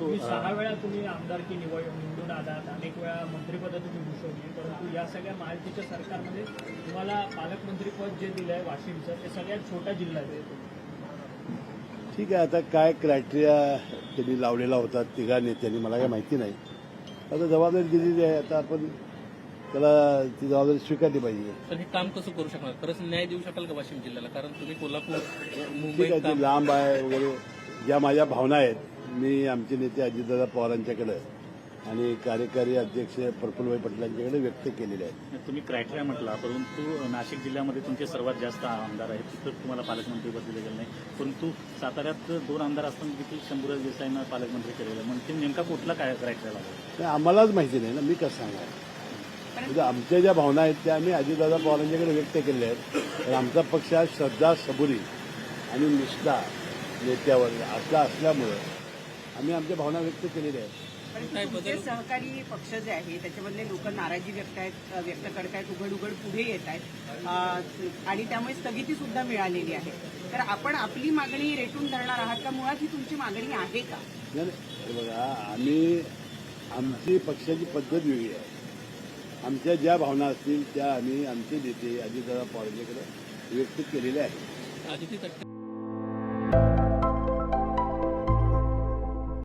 परंतु तुम्ही अ, सहा वेळा तुम्ही आमदारकी निवड निवडून आलात अनेक वेळा मंत्रिपद तुम्ही भूषवली परंतु या सगळ्या महायुतीच्या सरकारमध्ये तुम्हाला पालकमंत्रीपद जे दिलं आहे वाशिमचं ते सगळ्यात छोटा जिल्हा आहे. ठीक आहे आता काय क्रायटेरिया त्यांनी लावलेला होता तिघा नेत्यांनी मला काय माहिती नाही. आता जबाबदारी दिलेली आहे आता आपण त्याला ती जबाबदारी स्वीकारली पाहिजे. पण हे काम कसं करू शकणार? खरंच न्याय देऊ शकाल का वाशिम जिल्ह्याला? कारण तुम्ही कोल्हापूर ठीक आहे मुंबईत ते काम लांब आहे वगैरे ज्या माझ्या भावना आहेत मी आमचे नेते अजितदादा पवारांच्याकडे आणि कार्यकारी अध्यक्ष प्रफुल्लभाई पटेलांच्याकडे व्यक्त केलेले आहेत. तुम्ही क्रायटेरिया म्हटला परंतु नाशिक जिल्ह्यामध्ये तुमचे सर्वात जास्त आमदार आहेत. तिथं तुम्हाला पालकमंत्रीपद दिलं गेलं नाही. परंतु साताऱ्यात दोन आमदार असताना देखील शंभूराज देसाईंना पालकमंत्री केलेलं मग ते नेमका कुठला काय क्रायटेरिया लागला? आम्हालाच माहिती नाही ना मी कसं सांगाय म्हणजे आमच्या ज्या भावना आहेत त्या आम्ही अजितदादा पवारांच्याकडे व्यक्त केलेल्या आहेत. तर आमचा पक्ष हा श्रद्धा सबुरी आणि निष्ठा नेत्यावर असा असल्यामुळं आम्ही आमच्या भावना व्यक्त केलेल्या आहेत. तुमचे? सहकारी पक्ष जे आहे त्याच्यामधले लोक नाराजी व्यक्त आहेत व्यक्त करतायत उघड उघड पुढे येत आहेत. आणि त्यामुळे स्थगिती सुद्धा मिळालेली आहे. तर आपण आपली मागणी रेटून धरणार आहात का? मुळात ही तुमची मागणी आहे का? नाही बघा आम्ही आमची पक्षाची पद्धत वेगळी आहे. आमच्या ज्या भावना असतील त्या आम्ही आमचे नेते अजितदादा पवारांच्याकडे व्यक्त केलेल्या आहेत.